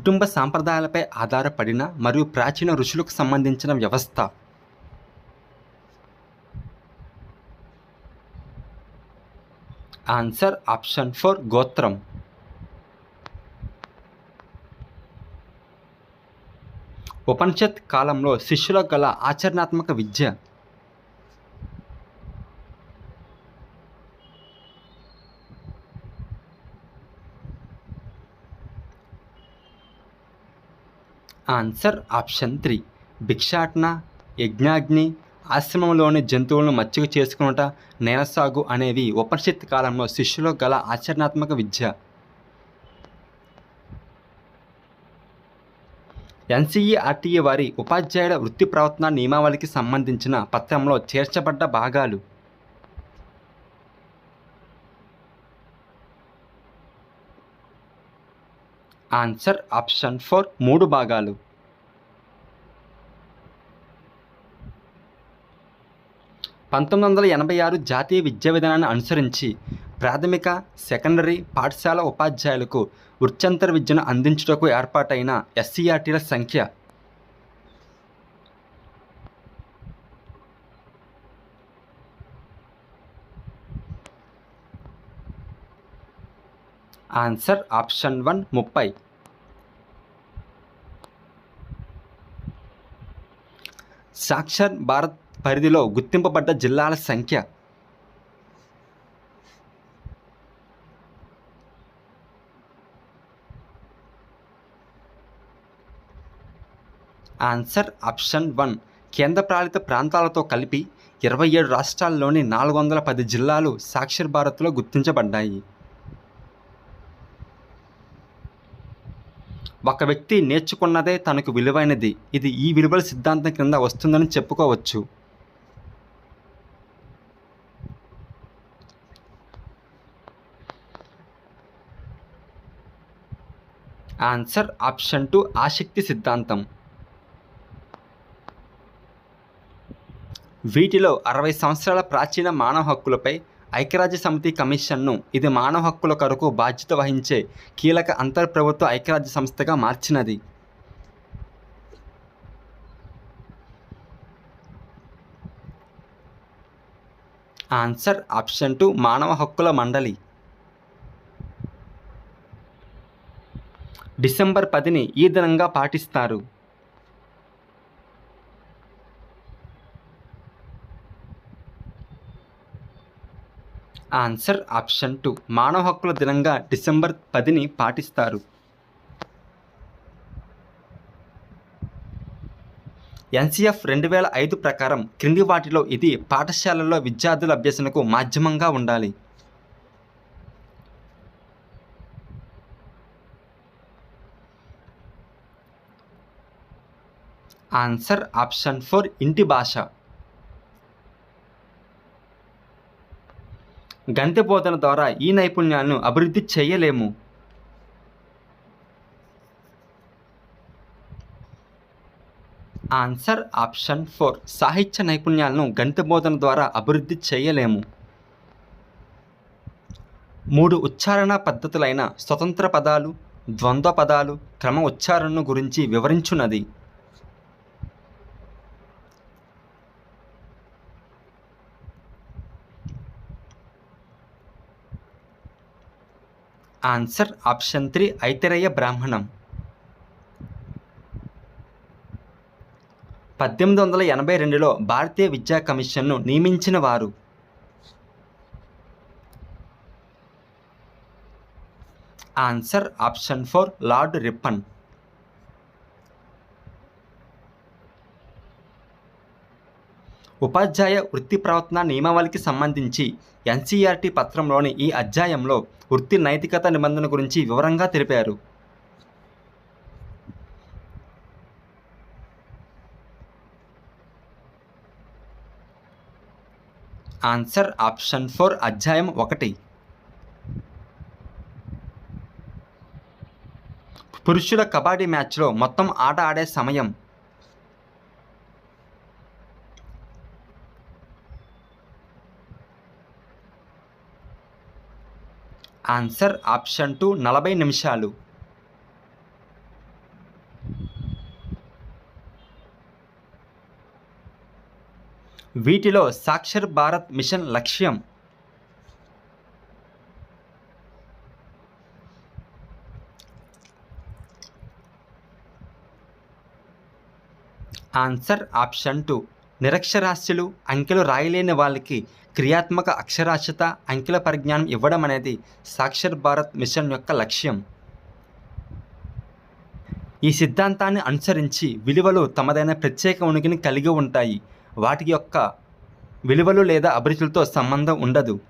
కుటుంబ సాంప్రదాయాలపై ఆధారపడిన మరియు ప్రాచీన ఋషులకు సంబంధించిన వ్యవస్థ. ఆన్సర్ ఆప్షన్ ఫోర్ గోత్రం. ఉపనిషత్ కాలంలో శిష్యులకు గల ఆచరణాత్మక విద్య. Answer option three. భిక్షాటన యజ్ఞాగ్ని ఆశ్రమంలోని జంతువులను మచ్చిక చేసుకునుట నేలసాగు అనేవి ఉపనిషత్ కాలంలో శిష్యులకు గల ఆచరణాత్మక విద్య. ఎన్సీఈఆర్టీఏ వారి ఉపాధ్యాయుల వృత్తి ప్రవర్తన నియమావళికి సంబంధించిన పత్రంలో చేర్చబడ్డ భాగాలు. ఆన్సర్ ఆప్షన్ ఫోర్ మూడు భాగాలు. పంతొమ్మిది వందల ఎనభై ఆరు జాతీయ విద్యా విధానాన్ని అనుసరించి ప్రాథమిక సెకండరీ పాఠశాల ఉపాధ్యాయులకు వృత్యంతర విద్యను అందించుటకు ఏర్పాటైన ఎస్సీఆర్టీల సంఖ్య ఆన్సర్ ఆప్షన్ వన్ ముప్పై. సాక్షర్ భారత్ పరిధిలో గుర్తింపబడ్డ జిల్లాల సంఖ్య. ఆన్సర్ ఆప్షన్ వన్ కేంద్రపాలిత ప్రాంతాలతో కలిపి ఇరవై ఏడు రాష్ట్రాల్లోని నాలుగు వందల పది జిల్లాలు సాక్షర్ భారత్లో గుర్తించబడ్డాయి. ఒక వ్యక్తి నేర్చుకున్నదే తనకు విలువైనది. ఇది ఈ విలువల సిద్ధాంతం కింద వస్తుందని చెప్పుకోవచ్చు. ఆన్సర్ ఆప్షన్ టూ ఆసక్తి సిద్ధాంతం. వీటిలో అరవై సంవత్సరాల ప్రాచీన మానవ హక్కులపై ఐక్యరాజ్య సమితి కమిషన్ను ఇది మానవ హక్కుల కొరకు బాధ్యత వహించే కీలక అంతర్ప్రభుత్వ ఐక్యరాజ్య సంస్థగా మార్చినది. ఆన్సర్ ఆప్షన్ టు మానవ హక్కుల మండలి. డిసెంబర్ పదిని ఈ దినంగా పాటిస్తారు. Answer option two. మానవ హక్కుల దినంగా డిసెంబర్ పదిని పాటిస్తారు. ఎన్సీఎఫ్ రెండు వేల ఐదు ప్రకారం క్రింది వాటిలో ఇది పాఠశాలల్లో విద్యార్థుల అభ్యసనకు మాధ్యమంగా ఉండాలి. ఆన్సర్ ఆప్షన్ ఫోర్ ఇంటి భాష. గణిత బోధన ద్వారా ఈ నైపుణ్యాలను అభివృద్ధి చేయలేము. ఆన్సర్ ఆప్షన్ ఫోర్ సాహిత్య నైపుణ్యాలను గణిత బోధన ద్వారా అభివృద్ధి చేయలేము. మూడు ఉచ్చారణ పద్ధతులైన స్వతంత్ర పదాలు ద్వంద్వ పదాలు క్రమ ఉచ్చారణను గురించి వివరించున్నది. ఆన్సర్ ఆప్షన్ త్రీ ఐతిరయ్య బ్రాహ్మణం. పద్దెనిమిది వందల ఎనభై రెండులో భారతీయ విద్యా కమిషన్ను నియమించిన వారు. Answer option four Lord Ripon. ఉపాధ్యాయ వృత్తి ప్రవర్తన నియమావళికి సంబంధించి ఎన్సీఆర్టీ పత్రంలోని ఈ అధ్యాయంలో వృత్తి నైతికత నిబంధన గురించి వివరంగా తెలిపారు. ఆన్సర్ ఆప్షన్ ఫోర్ అధ్యాయం ఒకటి. పురుషుల కబడ్డీ మ్యాచ్లో మొత్తం ఆట ఆడే సమయం ఆన్సర్ ఆప్షన్ టూ నలభై నిమిషాలు. వీటిలో సాక్షర్ భారత్ మిషన్ లక్ష్యం. ఆన్సర్ ఆప్షన్ టూ నిరక్షరాస్యులు అంకెలు రాయలేని వాళ్ళకి క్రియాత్మక అక్షరాస్యత అంకెల పరిజ్ఞానం ఇవ్వడం అనేది సాక్షర్ భారత్ మిషన్ యొక్క లక్ష్యం. ఈ సిద్ధాంతాన్ని అనుసరించి విలువలు తమదైన ప్రత్యేక ఉనికిని కలిగి ఉంటాయి. వాటి యొక్క విలువలు లేదా అభిరుచులతో సంబంధం ఉండదు.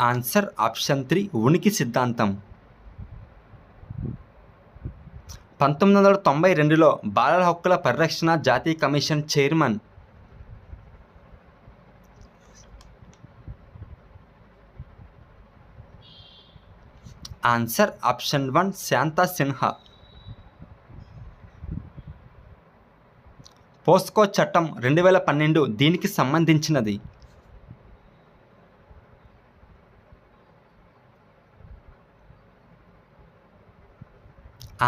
ఆన్సర్ ఆప్షన్ త్రీ ఉనికి సిద్ధాంతం. పంతొమ్మిది వందల తొంభై రెండులో బాలల హక్కుల పరిరక్షణ జాతీయ commission chairman. Answer option one Shanta Sinha. POCSO చట్టం రెండు వేల పన్నెండు దీనికి సంబంధించినది.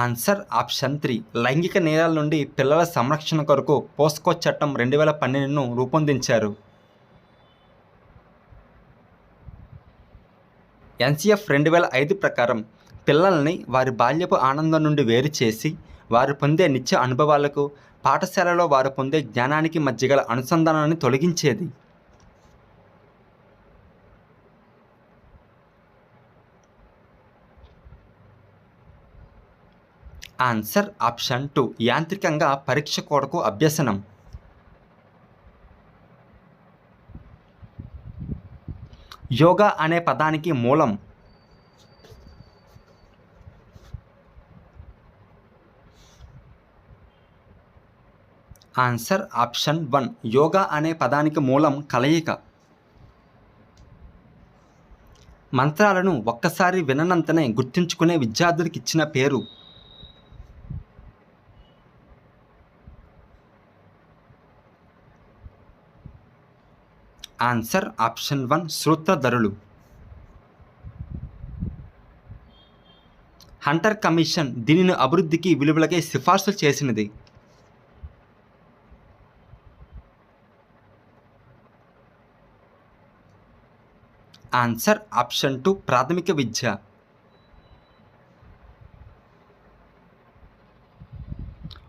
Answer option three. లైంగిక నేరాల నుండి పిల్లల సంరక్షణ కొరకు పోస్కో చట్టం రెండు వేల పన్నెండును రూపొందించారు. ఎన్సిఎఫ్ రెండు వేల ఐదు ప్రకారం పిల్లల్ని వారి బాల్యపు ఆనందం నుండి వేరు చేసి వారు పొందే నిత్య అనుభవాలకు పాఠశాలలో వారు పొందే జ్ఞానానికి మధ్య గల అనుసంధానాన్ని తొలగించేది. Answer option two. యాంత్రికంగా పరీక్ష కొరకు అభ్యసనం. యోగా అనే పదానికి మూలం. Answer option one. యోగా అనే పదానికి మూలం కలయిక. మంత్రాలను ఒక్కసారి విననంతనే గుర్తుంచుకునే విద్యార్థులకు ఇచ్చిన పేరు. ఆన్సర్ ఆప్షన్ వన్ సూత్రధరులు. హంటర్ కమిషన్ దీనిని అభివృద్ధికి విలువలకై సిఫార్సు చేసినది. ఆన్సర్ ఆప్షన్ టూ ప్రాథమిక విద్య.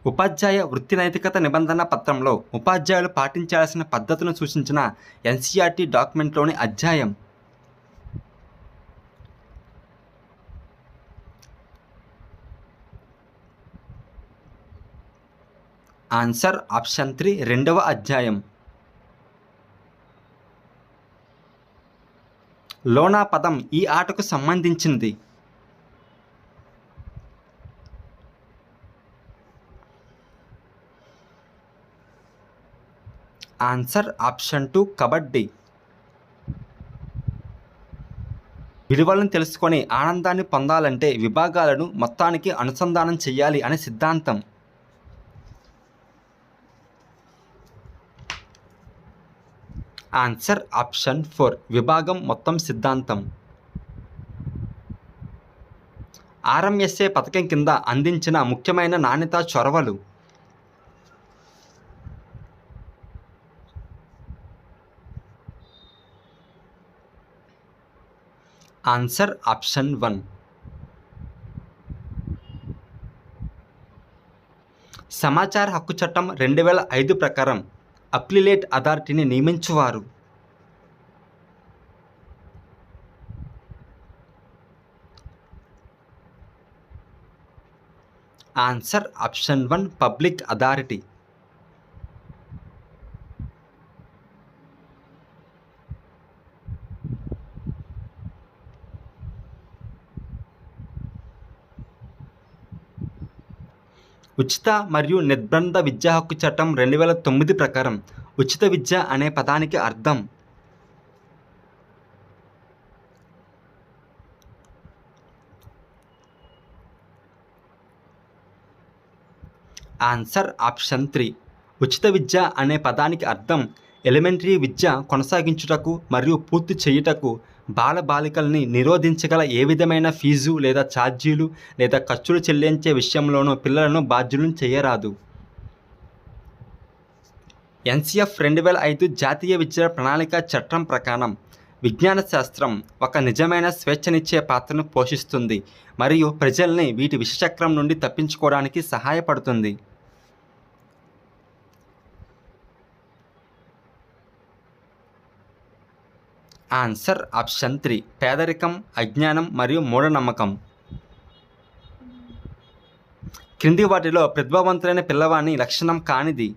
ఉపాధ్యాయ వృత్తి నైతికత నిబంధన పత్రంలో ఉపాధ్యాయులు పాటించాల్సిన పద్ధతులను సూచించిన ఎన్సీఆర్టీ డాక్యుమెంట్లోని అధ్యాయం. ఆన్సర్ ఆప్షన్ త్రీ రెండవ అధ్యాయం. లోనా పదం ఈ ఆటకు సంబంధించింది. Answer option two kabaddi. విలువలను తెలుసుకొని ఆనందాన్ని పొందాలంటే విభాగాలను మొత్తానికి అనుసంధానం చేయాలి అనే సిద్ధాంతం. ఆన్సర్ ఆప్షన్ ఫోర్ విభాగం మొత్తం సిద్ధాంతం. ఆర్ఎంఎస్ఏ పథకం కింద అందించిన ముఖ్యమైన నాణ్యత చొరవలు. Answer option one. సమాచార హక్కు చట్టం రెండు వేల ఐదు ప్రకారం అప్లిలేట్ అథారిటీని నియమించువారు. Answer option one public authority. ఉచిత మరియు నిర్బంధ విద్యా హక్కు చట్టం రెండు వేల తొమ్మిది ప్రకారం ఉచిత విద్య అనే పదానికి అర్థం. Answer option three. ఉచిత విద్య అనే పదానికి అర్థం ఎలిమెంటరీ విద్య కొనసాగించుటకు మరియు పూర్తి చేయుటకు బాలబాలికల్ని నిరోధించగల ఏ విధమైన ఫీజు లేదా ఛార్జీలు లేదా ఖర్చులు చెల్లించే విషయంలోనూ పిల్లలను బాధ్యులను చేయరాదు. ఎన్సిఎఫ్ రెండు వేల ఐదు జాతీయ విద్యా ప్రణాళిక చట్టం ప్రకారం విజ్ఞాన శాస్త్రం ఒక నిజమైన స్వేచ్ఛనిచ్చే పాత్రను పోషిస్తుంది మరియు ప్రజల్ని వీటి విషచక్రం నుండి తప్పించుకోవడానికి సహాయపడుతుంది. Answer option three. పేదరికం అజ్ఞానం మరియు మూఢనమ్మకం. క్రింది వాటిలో ప్రతిభావంతులైన పిల్లవాని లక్షణం కానిది.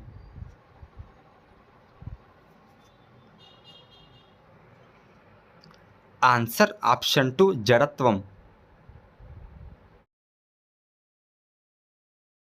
Answer option two జడత్వం.